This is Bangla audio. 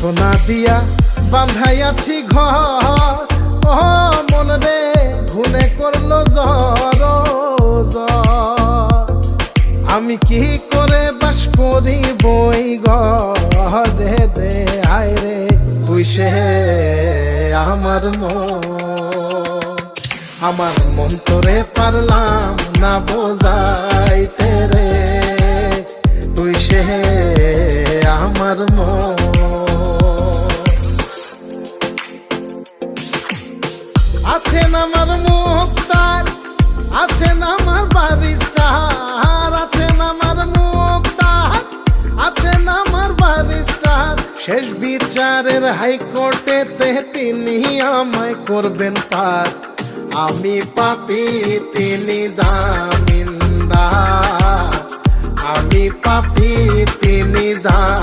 সোনা দিয়া বান্ধাইয়াছি ঘর। ও মন রে ঘুনে করল জ্বর। আমি কি করে বাস করি বই ঘরে রে, আয় রে, তুই সে আমার মন। আমার মন তোরে পারলাম না বোঝাইতে রে, তুই সে আমার মন। আছেন আমার মুক্তার, আছেন আমার বারিস্টার আছেন আমার মুক্তার, আছেন আমার বারিস্টার শেষ বিচারের হাইকোর্টেতে তিনি আমায় করবেন পার আমি পাপি, তিনি জামিনদার। আমি পাপি, তিনি জামিনদার।